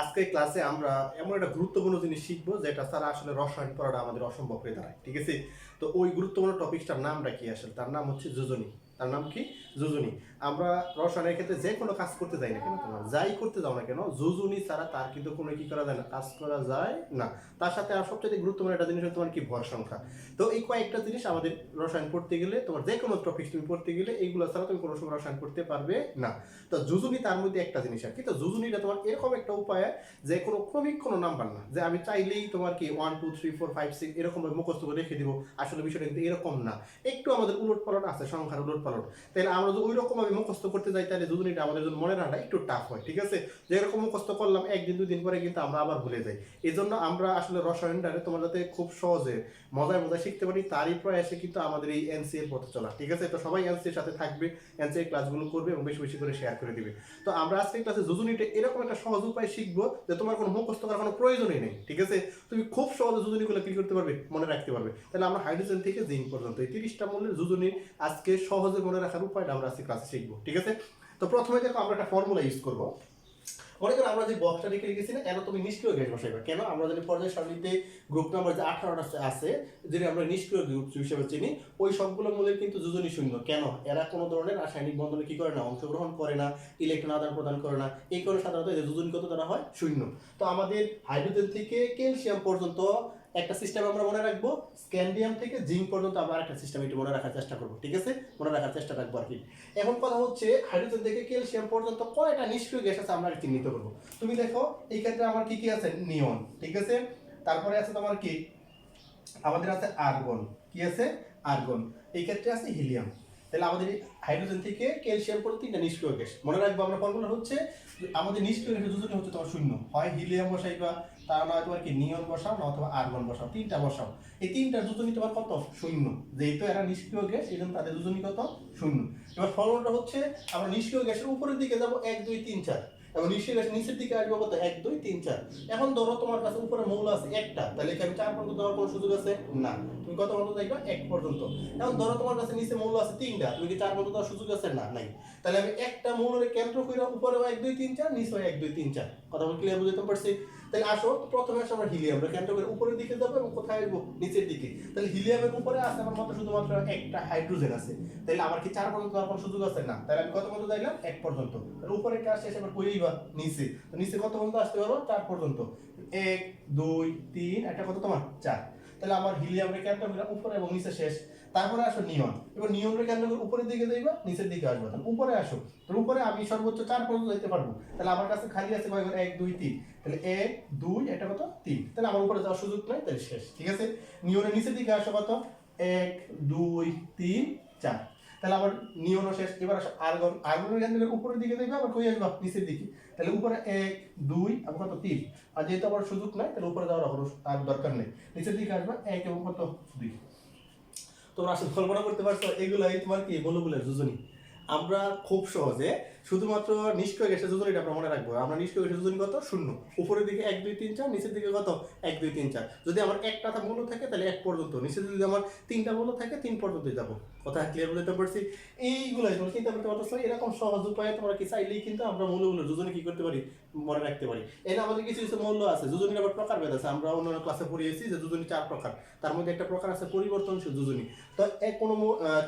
আজকে ক্লাসে আমরা এমন একটা গুরুত্বপূর্ণ জিনিস শিখব, যেটা ছাড়া আসলে রসায়ন পড়াটা আমাদের অসম্ভব হয়ে দাঁড়ায়, ঠিক আছে? তো ওই গুরুত্বপূর্ণ টপিকটার নামটা কি আসলে? তার নাম হচ্ছে যোজনী। তার নাম কি? যোজনী আমরা রসায়নের ক্ষেত্রে যে কোনো কাজ করতে যাই না কেন তোমার? যাই করতে যাও না কেন যোজনী ছাড়া তার কিন্তু কোনো কি করা যায় না, কাজ করা যায় না। তার সাথে আর সবচেয়ে গুরুত্বপূর্ণ একটা জিনিস তোমার কি ভর সংখ্যা। তো এই কয়েকটা জিনিস আমাদের রসায়ন পড়তে গেলে, তোমার যে কোনো টপিক তুমি পড়তে গেলে, এইগুলো ছাড়া তুমি কোনো সময় রসায়ন পড়তে পারবে না। তো যুজুনি তার মধ্যে একটা জিনিস আর কি। তো যুজুনিটা তোমার এরকম একটা উপায়, যে কোনো ক্রমিক কোনো নাম্বার না, যে আমি চাইলেই তোমার কি one two three four five six এরকম ভাবে মুখস্থ করে রেখে দিব। আসলে বিষয়টা কিন্তু এরকম না। একটু আমাদের উলট পালট আছে, সংখ্যার উলট পালট তাহলে আমরা যদি ওই রকম ভাবে মুখস্থ করতে যাই, তাহলে যুজুনিটা আমাদের জন্য মনে রাখাটা একটু টাফ হয়, ঠিক আছে? যে এরকম মুখস্থ করলাম, একদিন, দুই দিন পরে কিন্তু আমরা আবার ভুলে যাই। এই জন্য আমরা আসলে রসায়নটারে তোমার যাতে খুব সহজে মজায় মজায় শিখতে পারি, তারই প্রয়াসে কিন্তু আমাদের এই এনসি এর পথে চলা, ঠিক আছে? তো সবাই এনসি এর সাথে থাকবে এনসি এর ক্লাসগুলো করবে এবং বেশি বেশি করে শেয়ার করে দিবে। তো আমরা আজকে ক্লাসে যুজুনিটা এরকম একটা সহজ উপায় শিখব যে তোমার কোনো মুখস্থ করার কোনো প্রয়োজনই নেই, ঠিক আছে? তুমি খুব সহজে যুজুনিগুলো কি করতে পারবে, মনে রাখতে পারবে। তাহলে আমরা হাইড্রোজেন থেকে জিঙ্ক পর্যন্ত এই তিরিশটা মূল্যের যুজুনি আজকে সহজে মনে রাখার উপায়টা আমরা আজকে ক্লাসে শিখব, ঠিক আছে? তো প্রথমে দেখো আমরা একটা ফর্মুলা ইউজ করব। মনে করো আমরা যে বক্সটা রেখে রেখেছি না, কেন তুমি নিষ্ক্রিয় গ্যাস বসাইবা? কেন আমরা যদি পর্যায় সারণীতে গ্রুপ নাম্বার যে আঠারোটা আছে যেটা আমরা নিষ্ক্রিয় গ্রুপ হিসেবে চিনি, ওই সবগুলো মূলের কিন্তু যোজনী শূন্য। কেন? এরা কোনো ধরনের রাসায়নিক বন্ধনে কি করে না, অংশগ্রহণ করে না ইলেকট্রন আদান প্রদান করে না। এই কারণে সাধারণত এদের যোজনী কত দ্বারা হয়? শূন্য। তো আমাদের হাইড্রোজেন থেকে ক্যালসিয়াম পর্যন্ত একটা সিস্টেম আমরা মনে রাখব স্ক্যান্ডিয়াম থেকে জিঙ্ক পর্যন্ত আমরা একটা সিস্টেম একটু মনে রাখার চেষ্টা করব, ঠিক আছে? মনে রাখার চেষ্টা রাখব আর কি। এখন কথা হচ্ছে হাইড্রোজেন থেকে ক্যালসিয়াম পর্যন্ত কয়টা নিষ্ক্রিয় গ্যাস আছে আমরা চিহ্নিত করব। তুমি দেখো, এই ক্ষেত্রে আমার কি কি আছে? নিয়ন ঠিক আছে? তারপরে আছে তোমার কি? আমাদের আছে আর্গন কি আছে? আর্গন এই ক্ষেত্রে আছে হিলিয়াম তাহলে আমাদের হাইড্রোজেন থেকে ক্যালসিয়াম পর্যন্ত তিনটা নিষ্ক্রিয় গ্যাস। মনে রাখব আমরা ফর্মুলা হচ্ছে, আমাদের নিষ্ক্রিয় গ্যাসের হচ্ছে তোমার শূন্য। হয় হিলিয়াম বসাই বা তার নয় তোমার কি, নিয়ন বসাও না অথবা আর্গন বসাও, তিনটা বসাও। এই তিনটা দুজনই তোমার কত? শূন্য। যেহেতু এরা নিষ্ক্রিয় গ্যাস, এই জন্য তাদের দুজনই কত? শূন্য। এবার ফর্মুলাটা হচ্ছে, আমরা নিষ্ক্রিয় গ্যাসের উপরের দিকে যাব এক, দুই, তিন, চার। এবং নিশ্চয়ই নিচের দিকে আসবে কত? এক, দুই, তিন, চার। এখন ধরো তোমার কাছে উপরে মৌল আছে একটা, তাহলে কি আমি চার পর্যন্ত দেওয়ার কোনো সুযোগ আছে? না। তুমি কত পর্যন্ত দেখবে? এক পর্যন্ত। এখন ধরো তোমার কাছে নিচে মৌল আছে তিনটা, তুমি কি চার পর্যন্ত দেওয়ার সুযোগ আছে? না, নাই। তাহলে আমি একটা মৌলের কেন্দ্র করে উপরে এক, দুই, তিন, চার নিচে এক, দুই, তিন, চার। কথা ক্লিয়ার বুঝতে পারছি? তাহলে আসো প্রথমে আসো আমরা হিলিয়াম কেন্দ্র করে উপরের দিকে যাব এবং কোথায় আসব? নিচের দিকে। তাহলে হিলিয়ামের উপরে আছে আমার মতো শুধুমাত্র একটা হাইড্রোজেন আছে। তাহলে আমার কি চার পর্যন্ত কোনো সুযোগ আছে? না। তাহলে আমি কত পর্যন্ত দিলাম এক পর্যন্ত। তাহলে উপরে একটা আসছে এবার কইই বা নিচে। তো নিচে কত পর্যন্ত আসতে পারব চার পর্যন্ত। এক, দুই, তিন, একটা কত তোমার? চার। তাহলে আমার হিলিয়ামের কেন্দ্র করে উপরে এবং নিচে শেষ। তারপরে আসো নিয়ন এবার নিয়নের কেন্দ্র উপরের দিকে যাইবা নিচের দিকে আসব। তাহলে উপরে আসো। তাহলে উপরে আমি সর্বোচ্চ চার পর্যন্ত যেতে পারব। তাহলে আমার কাছে খালি আছে কয়েকবার এক, দুই, তিন। তাহলে এক, দুই, এটা কত? তিন। তাহলে আমার উপরে যাওয়ার সুযোগ নাই, তাহলে শেষ। ঠিক আছে? নিয়নের নিচের দিকে আসো কত? এক, দুই, তিন, চার। তাহলে আবার নিয়নও শেষ। এবার আসো আর্গন। আর্গনের কেন্দ্র করে উপরের দিকে যাইবা আবার কই আসবা? নিচের দিকে। তাহলে উপরে এক, দুই, আবার কত? তিন। আর যেহেতু আবার সুযোগ নাই, তাহলে উপরে যাওয়ার আর দরকার নেই। নিচের দিকে আসবা, এক এবং কত? দুই। তোমরা আসলে কল্পনা করতে পারছ এগুলাই তোমার কি মৌলগুলের যোজনী আমরা খুব সহজে শুধুমাত্র নিষ্ক্রিয় গ্যাসের যোজনীটা আমরা মনে রাখব। আমরা নিষ্ক্রিয় গ্যাসের যোজনী কত? শূন্য। উপরের দিকে এক, দুই, তিন, চার, নিচের দিকে কত? এক, দুই, তিন, চার। যদি আমার একটা মূল থাকে, তাহলে এক পর্যন্ত। নিচে যদি আমার তিনটা মূল থাকে, তিন পর্যন্ত যাব। কথা ক্লিয়ার বুঝতে পারছি এইগুলাই তোমরা চিন্তা করতে পারছ এরকম সহজ উপায়ে তোমরা কি চাইলেই কিন্তু আমরা মূলগুলো যোজনী কি করতে পারি? মনে রাখতে পারি। এখানে আমাদের কিছু কিছু মূল্য আছে। যোজনীর আবার প্রকারভেদ আছে। আমরা অন্যান্য ক্লাসে পড়িয়েছি যে যোজনী চার প্রকার। তার মধ্যে একটা প্রকার আছে পরিবর্তনশীল যোজনী। তো কোনো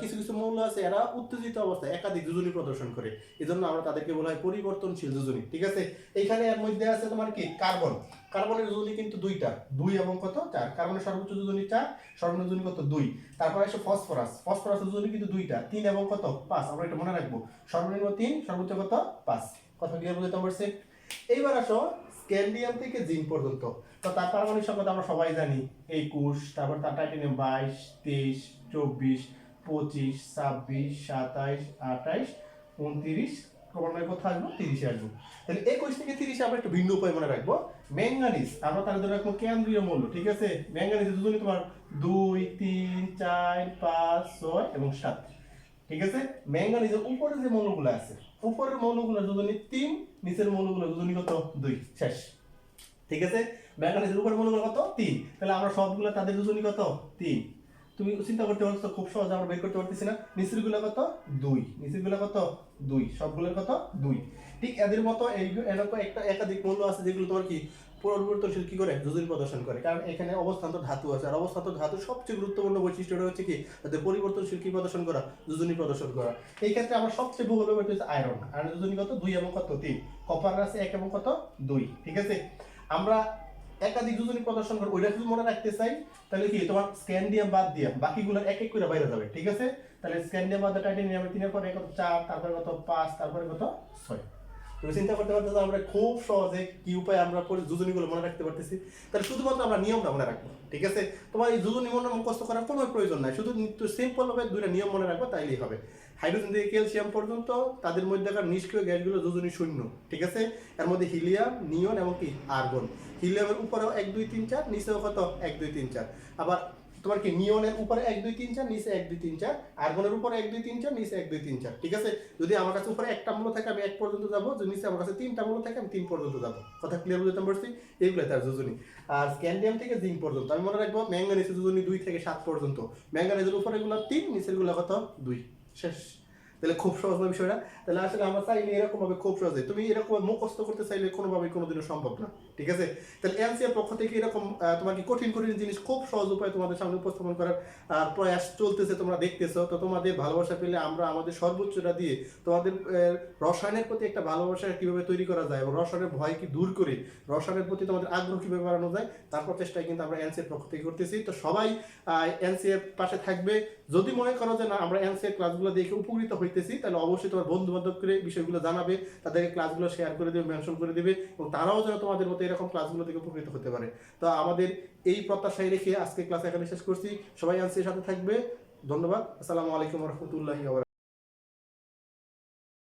কিছু কিছু মৌল আছে। এরা উত্তেজিত অবস্থায় একাধিক যোজনী প্রদর্শন করে। এই আমরা তাদেরকে বলা হয় পরিবর্তনশীল যোজনী ঠিক আছে? এইখানে এর মধ্যে আছে তোমার কি? কার্বন। কার্বনের যোজনী কিন্তু দুইটা, দুই এবং কত? চার। কার্বনের সর্বোচ্চ যোজনী চার, সর্বনিম্ন যোজনী কত? দুই। তারপরে আসে ফসফরাস। ফসফরাসের যোজনী কিন্তু দুইটা, তিন এবং কত? পাঁচ। আমরা এটা মনে রাখব। সর্বনিম্ন তিন, সর্বোচ্চ কত? পাঁচ। কথা ক্লিয়ার বুঝতে পারছি? এইবার আসো স্ক্যান্ডিয়াম থেকে জিন পর্যন্ত। তো তার পারমাণবিক সংখ্যা আমরা সবাই জানি। একুশ, তারপর তার টাইটেনিয়াম বাইশ, তেইশ, চব্বিশ, পঁচিশ, ছাব্বিশ, সাতাইশ, আঠাইশ, উনত্রিশ ক্রমান্বয়ে কোথায় আসব, তিরিশে আসব। তাহলে একুশ থেকে তিরিশে আমরা একটু ভিন্ন উপায় মনে রাখব। ম্যাঙ্গানিজ, আমরা তাহলে ধরে রাখব কেন্দ্রীয় মূল্য ঠিক আছে? ম্যাঙ্গানিজের দুজনই তোমার দুই, তিন, চার, পাঁচ, ছয় এবং সাত, ঠিক আছে? ম্যাঙ্গানিজের উপরে যে মৌলগুলো আছে, উপরের মৌলগুলো দুজনই তিন, নিচের মৌলগুলো দুজনই কত? দুই, শেষ, ঠিক আছে? ম্যাঙ্গানিজের উপরের মৌলগুলো কত? তিন, তাহলে আমরা সবগুলো তাদের দুজনই কত? তিন তুমি চিন্তা করতে পারছ, খুব সহজ আমরা বের করতে পারতেছি না। নিচেরগুলো কত? দুই। নিচেরগুলো কত? দুই। সবগুলোর কত? দুই। ঠিক এদের মতো এই এরকম একটা একাধিক মূল্য আছে যেগুলো তোমার কি পরিবর্তনশীল কি করে? যোজনী প্রদর্শন করে। কারণ এখানে অবস্থান্ত ধাতু আছে। আর অবস্থান্ত ধাতু সবচেয়ে গুরুত্বপূর্ণ বৈশিষ্ট্যটা হচ্ছে কি? তাদের পরিবর্তনশীল কি প্রদর্শন করা? যোজনী প্রদর্শন করা। এই ক্ষেত্রে আমার সবচেয়ে বহুল ব্যবহৃত হচ্ছে আয়রন আয়রন যোজনী কত? দুই এবং কত? তিন। কপার আছে এক এবং কত? দুই। ঠিক আছে? আমরা একাধিক দুজনই প্রদর্শন করে, ওইটা যদি মনে রাখতে চাই, তাহলে কি, তোমার স্ক্যান্ডিয়াম বাদ দিয়ে বাকিগুলো এক এক করে বাইরে যাবে, ঠিক আছে? তাহলে স্ক্যান্ডিয়াম বাদ দিয়ে টাইটেনিয়াম তিনের পরে কত? চার, তারপরে কত? পাঁচ, তারপরে কত? ছয়। তুমি চিন্তা করতে পারতেছো আমরা খুব সহজে কি উপায় আমরা যোজনীগুলো মনে রাখতে পারতেছি। তাহলে শুধুমাত্র আমরা নিয়মটা মনে রাখব, ঠিক আছে? তোমার এই যোজনী মনে মুখস্থ করার কোনো প্রয়োজন নাই। শুধু সিম্পল ভাবে দুইটা নিয়ম মনে রাখব, তাইলেই হবে। হাইড্রোজেন থেকে ক্যালসিয়াম পর্যন্ত তাদের মধ্যেকার নিষ্ক্রিয় গ্যাসগুলো যোজনী শূন্য, ঠিক আছে? এর মধ্যে হিলিয়াম, নিয়ন এবং কি? আর্গন। হিলিয়ামের উপরেও এক দুই তিন চার, নিচেও কত? এক দুই তিন চার। আবার তোমার কি নিয়নের উপরে এক, দুই, তিন, চার, নিচে এক, দুই, তিন, চার? আর্গনের উপরে এক, দুই, তিন, চার, নিচে এক, দুই, তিন, চার। ঠিক আছে? যদি আমার কাছে উপরে একটা মূল্য থাকে, আমি এক পর্যন্ত যাব। যদি নিচে আমার কাছে তিনটা মূল্য থাকে, আমি তিন পর্যন্ত যাব। কথা ক্লিয়ার বুঝতে পারছি? এগুলো তার যোজনী। আর স্ক্যান্ডিয়াম থেকে জিঙ্ক পর্যন্ত। আমি মনে রাখব ম্যাঙ্গানিসের যোজনী দুই থেকে সাত পর্যন্ত। ম্যাঙ্গানিজের উপরে এগুলো তিন, নিচেরগুলো কত? দুই। শেষ। তাহলে খুব সহজ না বিষয়টা। তাহলে আসলে আমরা চাইলে এরকম ভাবে খুব সহজে তুমি এরকম মুখস্থ করতে চাইলে কোনোভাবে কোনোদিনও সম্ভব না ঠিক আছে? তাহলে এনসিআর পক্ষ থেকে এরকম তোমাকে কঠিন কঠিন জিনিস খুব সহজ উপায়ে তোমাদের সামনে উপস্থাপন করার আহ, প্রয়াস চলতেছে তোমরা দেখতেছো। তো তোমাদের ভালোবাসা পেলে আমরা আমাদের সর্বোচ্চটা দিয়ে তোমাদের রসায়নের প্রতি একটা ভালোবাসা কীভাবে তৈরি করা যায় এবং রসায়নের ভয় কি দূর করে রসায়নের প্রতি তোমাদের আগ্রহ কীভাবে বাড়ানো যায় তার প্রচেষ্টাই কিন্তু আমরা এনসিএর পক্ষ থেকে করতেছি। তো সবাই এনসিএর পাশে থাকবে। যদি মনে করো যে না আমরা এনসিএর ক্লাসগুলো দেখে উপকৃত হইতেছি তাহলে অবশ্যই তোমার বন্ধু বান্ধবকে বিষয়গুলো জানাবে, তাদেরকে ক্লাসগুলো শেয়ার করে দেবে মেনশন করে দেবে, এবং তারাও যেন তোমাদের মতো এরকম ক্লাসগুলো থেকে উপকৃত হতে পারে। তো আমাদের এই প্রত্যাশায় রেখে আজকে ক্লাস এখানে শেষ করছি। সবাই আনসির সাথে থাকবে। ধন্যবাদ। আসসালামু আলাইকুম রহমতুল্লাহি